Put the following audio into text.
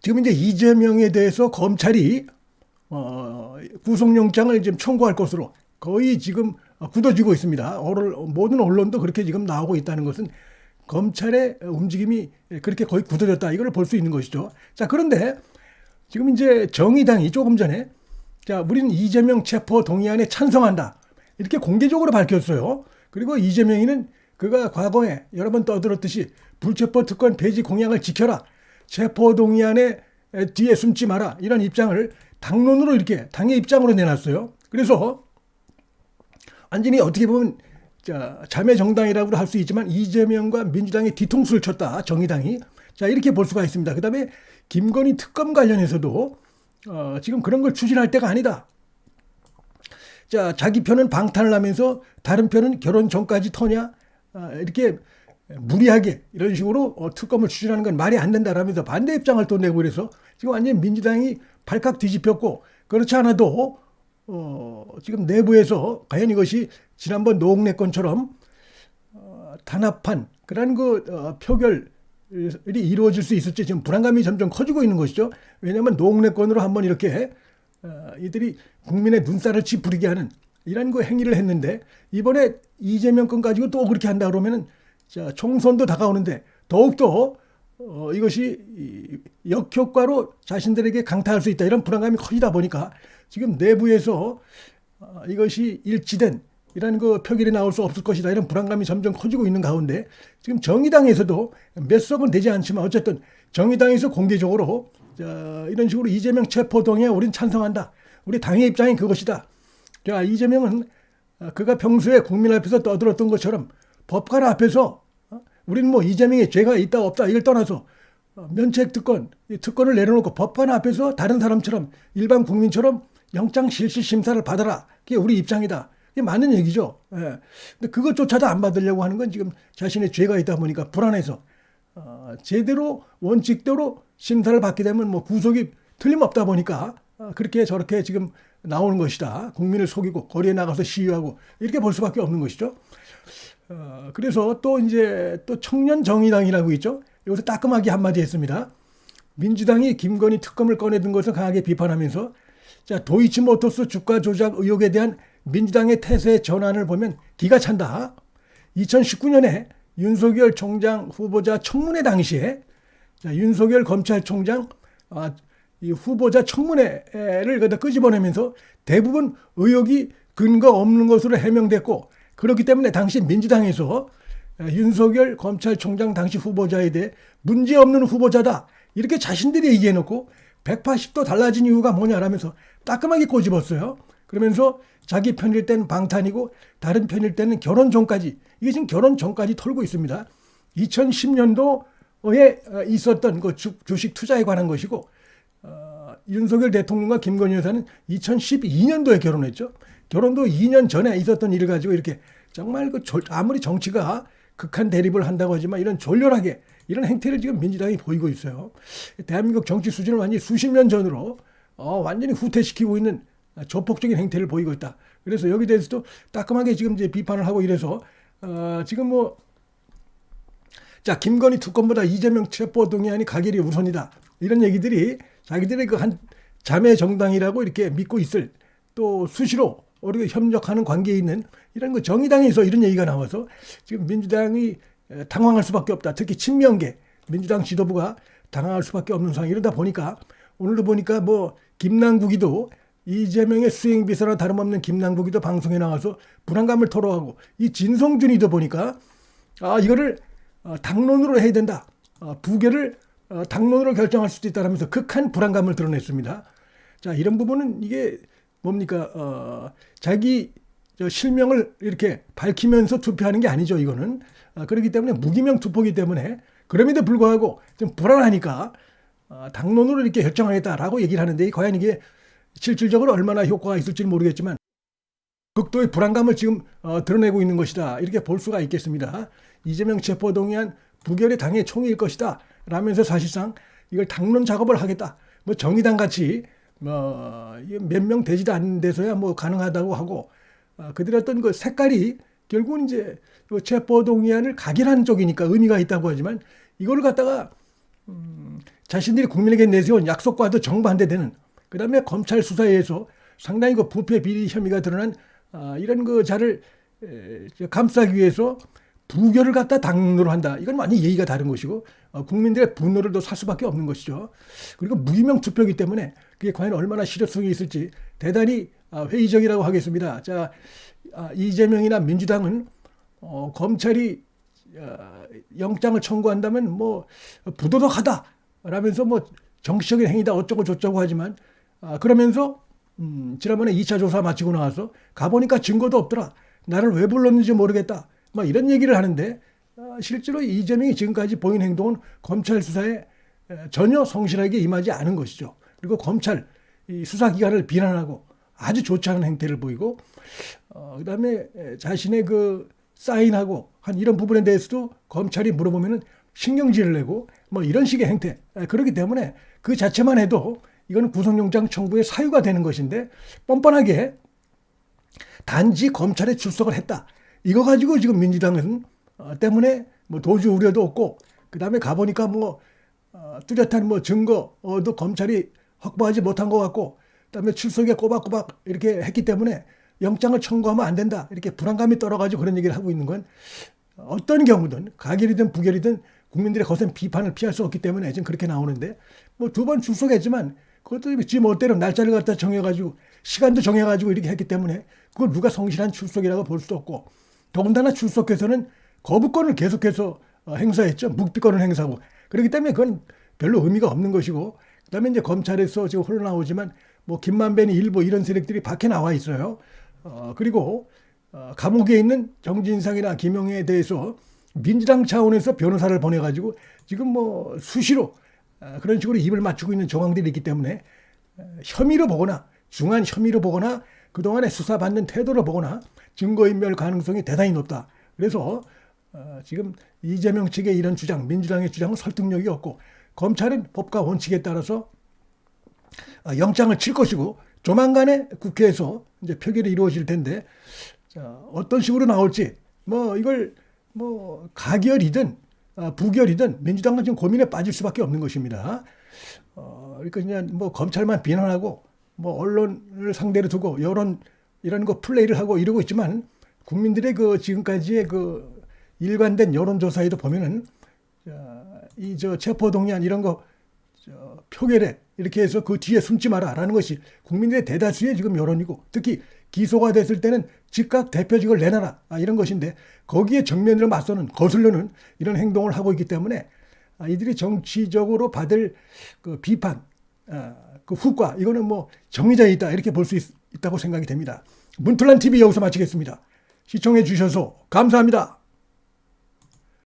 지금 이제 이재명에 대해서 검찰이 어, 구속영장을 지금 청구할 것으로 거의 지금 굳어지고 있습니다. 모든 언론도 그렇게 지금 나오고 있다는 것은 검찰의 움직임이 그렇게 거의 굳어졌다. 이걸 볼 수 있는 것이죠. 자, 그런데 지금 이제 정의당이 조금 전에 자, 우리는 이재명 체포 동의안에 찬성한다. 이렇게 공개적으로 밝혔어요. 그리고 이재명이는 그가 과거에 여러 번 떠들었듯이 불체포 특권 폐지 공약을 지켜라. 체포 동의안에 뒤에 숨지 마라. 이런 입장을 당론으로 이렇게 당의 입장으로 내놨어요. 그래서 완전히 어떻게 보면 자, 자매 정당이라고 할 수 있지만 이재명과 민주당이 뒤통수를 쳤다. 정의당이. 자, 이렇게 볼 수가 있습니다. 그다음에 김건희 특검 관련해서도 어, 지금 그런 걸 추진할 때가 아니다. 자, 자기 편은 방탄을 하면서 다른 편은 결혼 전까지 터냐? 아, 이렇게 무리하게 이런 식으로 어, 특검을 추진하는 건 말이 안 된다라면서 반대 입장을 또 내고 그래서 지금 완전 민주당이 발칵 뒤집혔고 그렇지 않아도 어, 지금 내부에서 과연 이것이 지난번 노웅래 건처럼 어, 단합한 그런 그 어, 표결 이 이루어질 수 있을지 지금 불안감이 점점 커지고 있는 것이죠. 왜냐하면 노웅래 건으로 한번 이렇게 어, 이들이 국민의 눈살을 찌푸리게 하는 이런 그 행위를 했는데 이번에 이재명 건 가지고 또 그렇게 한다 그러면은 자 총선도 다가오는데 더욱더 어, 이것이 이 역효과로 자신들에게 강타할 수 있다 이런 불안감이 커지다 보니까 지금 내부에서 어, 이것이 일치된 이런 그 표결이 나올 수 없을 것이다 이런 불안감이 점점 커지고 있는 가운데 지금 정의당에서도 몇 석은 되지 않지만 어쨌든 정의당에서 공개적으로 자, 이런 식으로 이재명 체포동에 우린 찬성한다. 우리 당의 입장이 그것이다. 자, 이재명은 어, 그가 평소에 국민 앞에서 떠들었던 것처럼 법관 앞에서 어, 우리는 뭐 이재명에 죄가 있다 없다 이걸 떠나서 어, 면책 특권, 이 특권을 내려놓고 법관 앞에서 다른 사람처럼 일반 국민처럼 영장 실시 심사를 받아라. 그게 우리 입장이다. 이게 맞는 얘기죠. 예. 근데 그것조차도 안 받으려고 하는 건 지금 자신의 죄가 있다 보니까 불안해서 어, 제대로 원칙대로 심사를 받게 되면 뭐 구속이 틀림없다 보니까 어, 그렇게 저렇게 지금 나오는 것이다. 국민을 속이고 거리에 나가서 시위하고 이렇게 볼 수밖에 없는 것이죠. 어, 그래서 또 이제 또 청년 정의당이라고 있죠. 여기서 따끔하게 한마디 했습니다. 민주당이 김건희 특검을 꺼내든 것을 강하게 비판하면서 자 도이치모터스 주가 조작 의혹에 대한 민주당의 태세 전환을 보면 기가 찬다. 2019년에 윤석열 총장 후보자 청문회 당시에 자, 윤석열 검찰총장 아, 이 후보자 청문회를 갖다 끄집어내면서 대부분 의혹이 근거 없는 것으로 해명됐고 그렇기 때문에 당시 민주당에서 윤석열 검찰총장 당시 후보자에 대해 문제 없는 후보자다 이렇게 자신들이 얘기해놓고 180도 달라진 이유가 뭐냐라면서 따끔하게 꼬집었어요. 그러면서 자기 편일 때는 방탄이고 다른 편일 때는 결혼 전까지 이게 지금 결혼 전까지 털고 있습니다. 2010년도에 있었던 그 주, 식 투자에 관한 것이고 어, 윤석열 대통령과 김건희 여사는 2012년도에 결혼했죠. 결혼도 2년 전에 있었던 일을 가지고 이렇게 정말 그 조, 아무리 정치가 극한 대립을 한다고 하지만 이런 졸렬하게 이런 행태를 지금 민주당이 보이고 있어요. 대한민국 정치 수준을 완전히 수십 년 전으로 어, 완전히 후퇴시키고 있는 조폭적인 행태를 보이고 있다. 그래서 여기 대해서도 따끔하게 지금 이제 비판을 하고 이래서 어, 지금 뭐 자, 김건희 특검보다 이재명 체포 동의안이 가결이 우선이다. 이런 얘기들이 자기들의 그 한 자매 정당이라고 이렇게 믿고 있을 또 수시로 우리가 협력하는 관계에 있는 이런 그 정의당에서 이런 얘기가 나와서 지금 민주당이 당황할 수밖에 없다. 특히 친명계 민주당 지도부가 당황할 수밖에 없는 상황 이러다 보니까 오늘도 보니까 뭐 김남국이도 이재명의 수행 비서나 다름없는 김남국이도 방송에 나와서 불안감을 토로하고 이 진성준이도 보니까 아 이거를 어, 당론으로 해야 된다. 어, 부결을 어, 당론으로 결정할 수도 있다라면서 극한 불안감을 드러냈습니다. 자 이런 부분은 이게 뭡니까 어, 자기 실명을 이렇게 밝히면서 투표하는 게 아니죠 이거는 어, 그렇기 때문에 무기명 투표기 때문에 그럼에도 불구하고 좀 불안하니까 어, 당론으로 이렇게 결정하겠다라고 얘기를 하는데 과연 이게 실질적으로 얼마나 효과가 있을지는 모르겠지만 극도의 불안감을 지금 어, 드러내고 있는 것이다 이렇게 볼 수가 있겠습니다. 이재명 체포동의안 부결의 당의 총일 것이다 라면서 사실상 이걸 당론 작업을 하겠다. 뭐 정의당 같이 뭐몇 명 되지도 않는 데서야 뭐 가능하다고 하고 어, 그들의 어떤 그 색깔이 결국은 이제 그 체포 동의안을 가결하는 쪽이니까 의미가 있다고 하지만 이걸 갖다가 음, 자신들이 국민에게 내세운 약속과도 정반대되는 그다음에 검찰 수사에 의해서 상당히 그 부패 비리 혐의가 드러난 아, 이런 그 자를 에, 저 감싸기 위해서 부결을 갖다 당론으로 한다. 이건 완전히 예의가 다른 것이고 어, 국민들의 분노를 더 살 수밖에 없는 것이죠. 그리고 무기명 투표이기 때문에 그게 과연 얼마나 실효성이 있을지 대단히 아, 회의적이라고 하겠습니다. 자 아, 이재명이나 민주당은 어, 검찰이 어, 영장을 청구한다면 뭐 부도덕하다 라면서 뭐 정치적인 행위다 어쩌고 저쩌고 하지만 아, 그러면서 음, 지난번에 2차 조사 마치고 나와서 가보니까 증거도 없더라. 나를 왜 불렀는지 모르겠다. 막 이런 얘기를 하는데 아, 실제로 이재명이 지금까지 보인 행동은 검찰 수사에 에, 전혀 성실하게 임하지 않은 것이죠. 그리고 검찰 이 수사기관을 비난하고 아주 좋지 않은 행태를 보이고 어, 그다음에 에, 자신의 그 사인하고 한 이런 부분에 대해서도 검찰이 물어보면은 신경질을 내고 뭐 이런 식의 행태 에, 그렇기 때문에 그 자체만 해도 이건 구속영장 청구의 사유가 되는 것인데 뻔뻔하게 단지 검찰에 출석을 했다. 이거 가지고 지금 민주당은 어, 때문에 뭐 도주 우려도 없고 그 다음에 가보니까 뭐 어, 뚜렷한 뭐 증거도 검찰이 확보하지 못한 것 같고 그다음에 출석에 꼬박꼬박 이렇게 했기 때문에 영장을 청구하면 안 된다. 이렇게 불안감이 떨어가지고 그런 얘기를 하고 있는 건 어떤 경우든 가결이든 부결이든 국민들의 거센 비판을 피할 수 없기 때문에 지금 그렇게 나오는데 뭐 두 번 출석했지만 그것도 지 멋대로 날짜를 갖다 정해가지고 시간도 정해가지고 이렇게 했기 때문에 그걸 누가 성실한 출석이라고 볼 수도 없고 더군다나 출석해서는 거부권을 계속해서 어, 행사했죠 묵비권을 행사하고 그렇기 때문에 그건 별로 의미가 없는 것이고 그다음에 이제 검찰에서 지금 흘러나오지만 뭐 김만배니 일부 이런 세력들이 밖에 나와 있어요. 어, 그리고 어, 감옥에 있는 정진상이나 김영애에 대해서 민주당 차원에서 변호사를 보내가지고 지금 뭐 수시로 어, 그런 식으로 입을 맞추고 있는 정황들이 있기 때문에 어, 혐의로 보거나 중한 혐의로 보거나 그동안에 수사받는 태도로 보거나 증거인멸 가능성이 대단히 높다. 그래서 어, 지금 이재명 측의 이런 주장, 민주당의 주장은 설득력이 없고 검찰은 법과 원칙에 따라서 어, 영장을 칠 것이고 조만간에 국회에서 이제 표결이 이루어질 텐데 자, 어떤 식으로 나올지 뭐 이걸 뭐 가결이든 아, 부결이든 민주당은 지금 고민에 빠질 수밖에 없는 것입니다. 어, 그러니까 그냥 뭐 검찰만 비난하고 뭐 언론을 상대로 두고 여론 이런 거 플레이를 하고 이러고 있지만 국민들의 그 지금까지의 그 일관된 여론조사에도 보면은 이 저 체포동의안 이런 거 저, 표결에 이렇게 해서 그 뒤에 숨지 마라라는 것이 국민들의 대다수의 지금 여론이고 특히 기소가 됐을 때는 즉각 대표직을 내놔라. 아, 이런 것인데 거기에 정면으로 맞서는 거슬려는 이런 행동을 하고 있기 때문에 아, 이들이 정치적으로 받을 그 비판 아, 그 후과 이거는 뭐 정의자에 있다 이렇게 볼 수 있다고 생각이 됩니다. 문틀란 TV 여기서 마치겠습니다. 시청해 주셔서 감사합니다.